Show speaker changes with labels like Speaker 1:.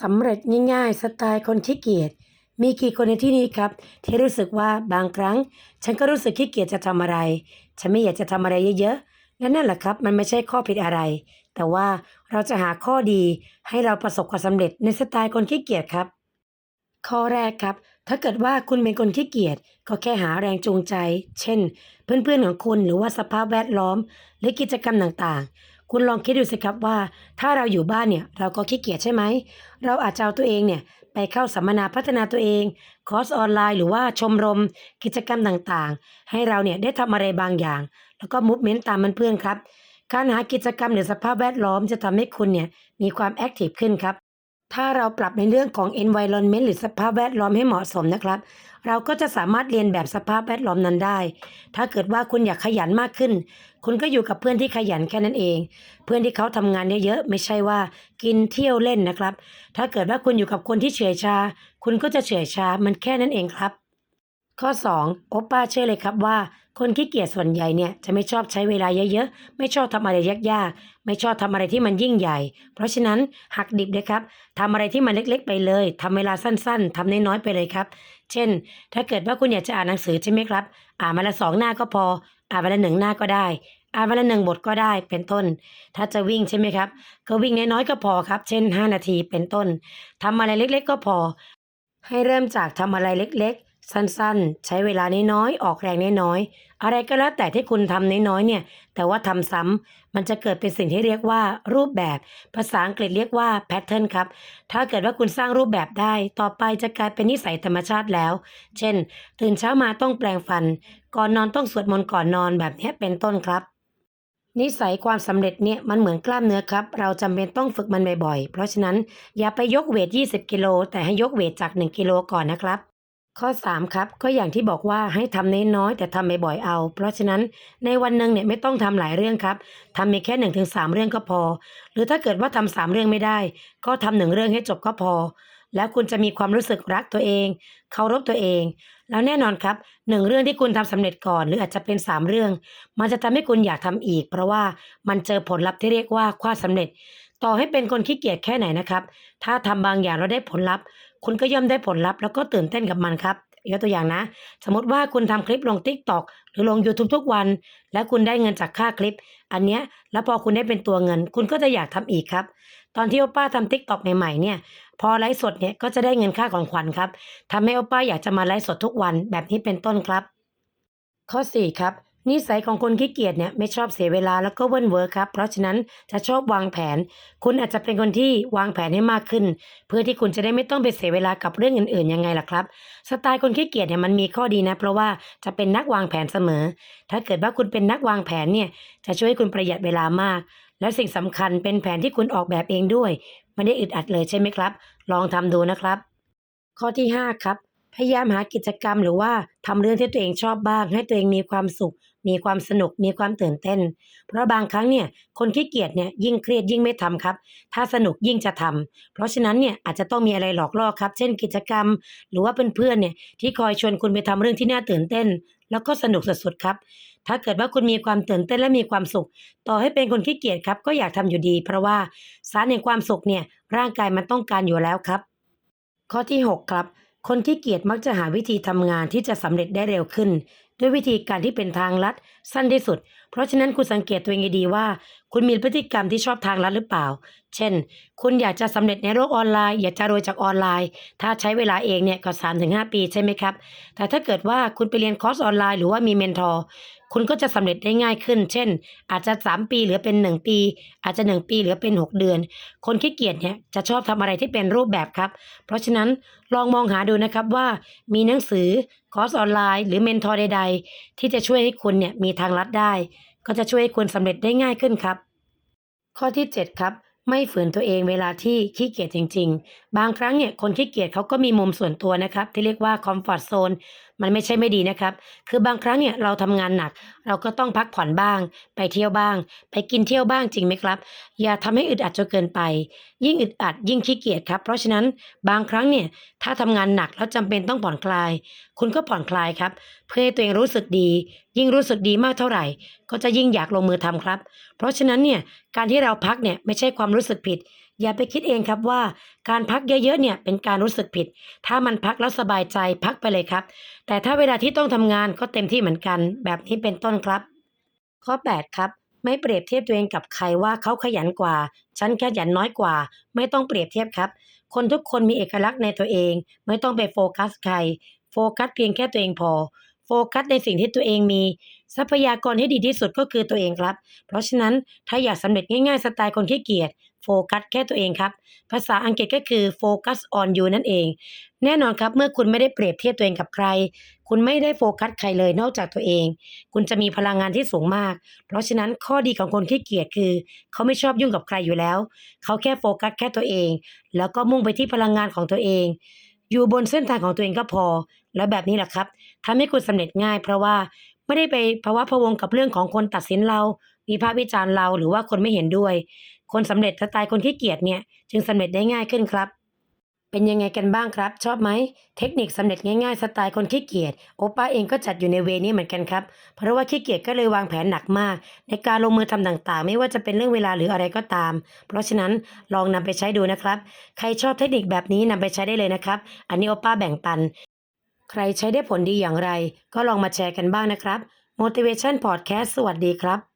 Speaker 1: สำเร็จง่ายๆ สไตล์คนขี้เกียจมีกี่คนในที่นี้ครับ ที่รู้สึกว่าบางครั้ง ฉันก็รู้สึกขี้เกียจจะทำอะไร ฉันไม่อยากจะทำอะไรเยอะๆและนั่นแหละครับ มันไม่ใช่ข้อผิดอะไร แต่ว่าเราจะหาข้อดีให้เราประสบความสำเร็จในสไตล์คนขี้เกียจครับ ข้อแรกครับ ถ้าเกิดว่าคุณเป็นคนขี้เกียจก็แค่หาแรงจูงใจ เช่น เพื่อนๆของคุณหรือว่าสภาพแวดล้อม หรือกิจกรรมต่างๆ คุณลองคิดดูสิครับว่า ถ้าเราอยู่บ้านเนี่ยเราก็ขี้เกียจใช่ไหม เราอาจจะเอาตัวเองเนี่ยไปเข้าสัมมนาพัฒนาตัวเอง คอร์สออนไลน์หรือว่าชมรม กิจกรรมต่างๆ ให้เราเนี่ยได้ทำอะไรบางอย่าง แล้วก็มูฟเมนต์ตามเพื่อนครับ การหากิจกรรมหรือสภาพแวดล้อมจะทำให้คุณเนี่ยมีความแอคทีฟขึ้นครับ ถ้าเราปรับในเรื่องของ environment หรือสภาพแวดล้อมให้เหมาะสมนะครับ เราก็จะสามารถเรียนแบบสภาพแวดล้อมนั้นได้ ถ้าเกิดว่าคุณอยากขยันมากขึ้น คุณก็อยู่กับเพื่อนที่ขยันแค่นั้นเอง เพื่อนที่เขาทำงานเยอะๆไม่ใช่ว่ากินเที่ยวเล่นนะครับ ถ้าเกิดว่าคุณอยู่กับคนที่เฉื่อยชา คุณก็จะเฉื่อยชา มันแค่นั้นเองครับ ข้อ 2 โอป้าเชื่อเลยครับว่า คนขี้เกียจส่วนใหญ่เนี่ยจะไม่ชอบใช้เวลาเยอะๆ ไม่ชอบทำอะไรยากๆ ไม่ชอบทำอะไรที่มันยิ่งใหญ่ เพราะฉะนั้นหักดิบเลยครับทำอะไรที่มันเล็กๆ ไปเลยทำเวลาสั้นๆทำน้อยๆไปเลยครับ เช่น ถ้าเกิดว่าคุณอยากจะอ่านหนังสือใช่ไหมครับ อ่านวันละสองหน้าก็พอ อ่านวันละหนึ่งหน้าก็ได้อ่านวันละหนึ่งบทก็ได้เป็นต้น ถ้าจะวิ่งใช่ไหมครับ ก็วิ่งน้อยๆก็พอครับ เช่น 5 นาทีเป็นต้นทำอะไรเล็กๆ ก็พอ ให้เริ่มจากทำอะไรเล็กๆ สั้นๆ ใช้เวลาน้อยๆออกแรงน้อยๆอะไรก็แล้วแต่ที่คุณทำน้อยๆเนี่ย แต่ว่าทำซ้ำมันจะเกิดเป็นสิ่งที่เรียกว่ารูปแบบ ภาษาอังกฤษเรียกว่า pattern ครับ ถ้าเกิดว่าคุณสร้างรูปแบบได้ ต่อไปจะกลายเป็นนิสัยธรรมชาติแล้ว เช่น ตื่นเช้ามาต้องแปรงฟัน ก่อนนอนต้องสวดมนต์ก่อนนอนแบบนี้เป็นต้นครับนิสัยความสำเร็จเนี่ยมันเหมือนกล้ามเนื้อครับ เราจำเป็นต้องฝึกมันบ่อยๆ เพราะฉะนั้นอย่าไปยกเวท 20 กิโลแต่ให้ยกเวทจาก 1 กิโลก่อนนะครับ ข้อ 3 ครับ ก็อย่างที่บอกว่าให้ทำน้อยๆแต่ทำบ่อยๆเอา เพราะฉะนั้นในวันหนึ่งเนี่ยไม่ต้องทำหลายเรื่องครับทำเพียงแค่1-3เรื่องก็พอ หรือถ้าเกิดว่าทำสามเรื่องไม่ได้ ก็ทำหนึ่งเรื่องให้จบก็พอ แล้วคุณจะมีความรู้สึกรักตัวเองเคารพตัวเอง แล้วแน่นอนครับหนึ่งเรื่องที่คุณทำสำเร็จก่อน หรืออาจจะเป็นสามเรื่อง มันจะทำให้คุณอยากทำอีก เพราะว่ามันเจอผลลัพธ์ที่เรียกว่าความสำเร็จ ต่อให้เป็นคนขี้เกียจแค่ไหนนะครับ ถ้าทำบางอย่างแล้วได้ผลลัพธ์ คุณก็ย่อมได้ผลลัพธ์แล้วก็ตื่นเต้นกับมันครับยกตัวอย่างนะ สมมติว่าคุณทำคลิปลง Tik t o อกหรือลง YouTube ทุกวัน และคุณได้เงินจากค่าคลิป อันเนี้ยแล้วพอคุณได้เป็นตัวเงิน คุณก็จะอยากทำอีกครับ ตอนที่โอป้าทำ Tik t o อกใหม่ๆเนี่ย พอไลฟ์สดเนี่ยก็จะได้เงินค่าของขวัญครับทำให้โอป้าอยากจะมาไลฟ์สดทุกวันแบบนี้เป็นต้นครับ ข้อ 4 ครับ นิสัยของคนขี้เกียจเนี่ยไม่ชอบเสียเวลาแล้วก็เวิ้นเวอร์ครับ เพราะฉะนั้นจะชอบวางแผน คุณอาจจะเป็นคนที่วางแผนให้มากขึ้น เพื่อที่คุณจะได้ไม่ต้องไปเสียเวลากับเรื่องอื่นๆยังไงล่ะครับ สไตล์คนขี้เกียจเนี่ยมันมีข้อดีนะ เพราะว่าจะเป็นนักวางแผนเสมอ ถ้าเกิดว่าคุณเป็นนักวางแผนเนี่ยจะช่วยให้คุณประหยัดเวลามาก และสิ่งสำคัญเป็นแผนที่คุณออกแบบเองด้วยไม่ได้อึดอัดเลยใช่ไหมครับ ลองทำดูนะครับ ข้อที่ 5 ครับพยายามหากิจกรรมหรือว่าทำเรื่องที่ตัวเองชอบบ้าง ให้ตัวเองมีความสุข มีความสนุกมีความตื่นเต้น เพราะบางครั้งเนี่ยคนขี้เกียจเนี่ยยิ่งเครียดยิ่งไม่ทำครับ ถ้าสนุกยิ่งจะทำเพราะฉะนั้นเนี่ยอาจจะต้องมีอะไรหลอกล่อครับ เช่นกิจกรรม หรือว่าเพื่อนๆเนี่ยที่คอยชวนคุณไปทำเรื่องที่น่าตื่นเต้น แล้วก็สนุกสุดๆครับถ้าเกิดว่าคุณมีความตื่นเต้นและมีความสุข ต่อให้เป็นคนขี้เกียจครับ ก็อยากทำอยู่ดี เพราะว่าสารแห่งความสุขเนี่ยร่างกายมันต้องการอยู่แล้วครับ ข้อที่ 6 ครับ คนที่เกียจมักจะหาวิธีทำงานที่จะสำเร็จได้เร็วขึ้น ด้วยวิธีการที่เป็นทางลัดสั้นที่สุด เพราะฉะนั้นคุณสังเกตตัวเองให้ดีว่า คุณมีพฤติกรรมที่ชอบทางลัดหรือเปล่า เช่น คุณอยากจะสำเร็จในโลกออนไลน์อยากจะรวยจากออนไลน์ ถ้าใช้เวลาเองเนี่ยก็3-5ปีใช่ไหมครับ แต่ถ้าเกิดว่าคุณไปเรียนคอร์สออนไลน์หรือว่ามีเมนทอร์คุณก็จะสำเร็จได้ง่ายขึ้น เช่น อาจจะ 3 ปีเหลือเป็น 1 ปี อาจจะ 1 ปีเหลือเป็น 6 เดือน คนขี้เกียจเนี่ยจะชอบทำอะไรที่เป็นรูปแบบครับ เพราะฉะนั้นลองมองหาดูนะครับว่ามีหนังสือคอร์สออนไลน์ หรือเมนทอร์ใด ๆ ที่จะช่วยให้คุณเนี่ยมีทางลัดได้ ก็จะช่วยให้คุณสำเร็จได้ง่ายขึ้นครับ ข้อที่ 7 ครับ ไม่ฝืนตัวเองเวลาที่ขี้เกียจจริง ๆ บางครั้งเนี่ยคนขี้เกียจเขาก็มีมุมส่วนตัวนะครับ ที่เรียกว่าคอมฟอร์ทโซนมันไม่ใช่ไม่ดีนะครับ คือบางครั้งเนี่ยเราทำงานหนัก เราก็ต้องพักผ่อนบ้าง ไปเที่ยวบ้าง ไปกินเที่ยวบ้างจริงไหมครับ อย่าทำให้อึดอัดจนเกินไป ยิ่งอึดอัดยิ่งขี้เกียจครับ เพราะฉะนั้นบางครั้งเนี่ยถ้าทำงานหนักแล้วจำเป็นต้องผ่อนคลาย คุณก็ผ่อนคลายครับ เพื่อให้ตัวเองรู้สึกดี ยิ่งรู้สึกดีมากเท่าไหร่ ก็จะยิ่งอยากลงมือทำครับ เพราะฉะนั้นเนี่ยการที่เราพักเนี่ยไม่ใช่ความรู้สึกผิด อย่าไปคิดเองครับว่าการพักเยอะๆเนี่ยเป็นการรู้สึกผิด ถ้ามันพักแล้วสบายใจพักไปเลยครับ แต่ถ้าเวลาที่ต้องทำงานก็เต็มที่เหมือนกัน แบบนี้เป็นต้นครับ ข้อ 8 ครับ ไม่เปรียบเทียบตัวเองกับใครว่าเขาขยันกว่า ฉันขยันน้อยกว่า ไม่ต้องเปรียบเทียบครับ คนทุกคนมีเอกลักษณ์ในตัวเอง ไม่ต้องไปโฟกัสใคร โฟกัสเพียงแค่ตัวเองพอโฟกัสในสิ่งที่ตัวเองมี ทรัพยากรที่ดีที่สุดก็คือตัวเองครับ เพราะฉะนั้นถ้าอยากสำเร็จง่ายๆสไตล์คนขี้เกียจ โฟกัสแค่ตัวเองครับ ภาษาอังกฤษก็คือ focus on you นั่นเอง แน่นอนครับ เมื่อคุณไม่ได้เปรียบเทียบตัวเองกับใคร คุณไม่ได้โฟกัสใครเลยนอกจากตัวเอง คุณจะมีพลังงานที่สูงมาก เพราะฉะนั้นข้อดีของคนขี้เกียจคือ เขาไม่ชอบยุ่งกับใครอยู่แล้ว เขาแค่โฟกัสแค่ตัวเอง แล้วก็มุ่งไปที่พลังงานของตัวเอง อยู่บนเส้นทางของตัวเองก็พอ แล้วแบบนี้แหละครับทำให้คุณสำเร็จง่าย เพราะว่าไม่ได้ไปภาวะพะวงกับเรื่องของคนตัดสินเราวิพากษ์วิจารณ์เราหรือว่าคนไม่เห็นด้วย คนสำเร็จสไตล์คนขี้เกียจเนี่ยจึงสำเร็จได้ง่ายขึ้นครับ เป็นยังไงกันบ้างครับ ชอบไหมเทคนิคสำเร็จง่ายๆสไตล์คนขี้เกียจโอป้าเองก็จัดอยู่ในเวนี้เหมือนกันครับเพราะว่าขี้เกียจก็เลยวางแผนหนักมาก ในการลงมือทำต่างๆ ไม่ว่าจะเป็นเรื่องเวลาหรืออะไรก็ตาม เพราะฉะนั้นลองนำไปใช้ดูนะครับ ใครชอบเทคนิคแบบนี้นำไปใช้ได้เลยนะครับ อันนี้โอป้าแบ่งปัน ใครใช้ได้ผลดีอย่างไร ก็ลองมาแชร์กันบ้างนะครับ motivation podcast สวัสดีครับ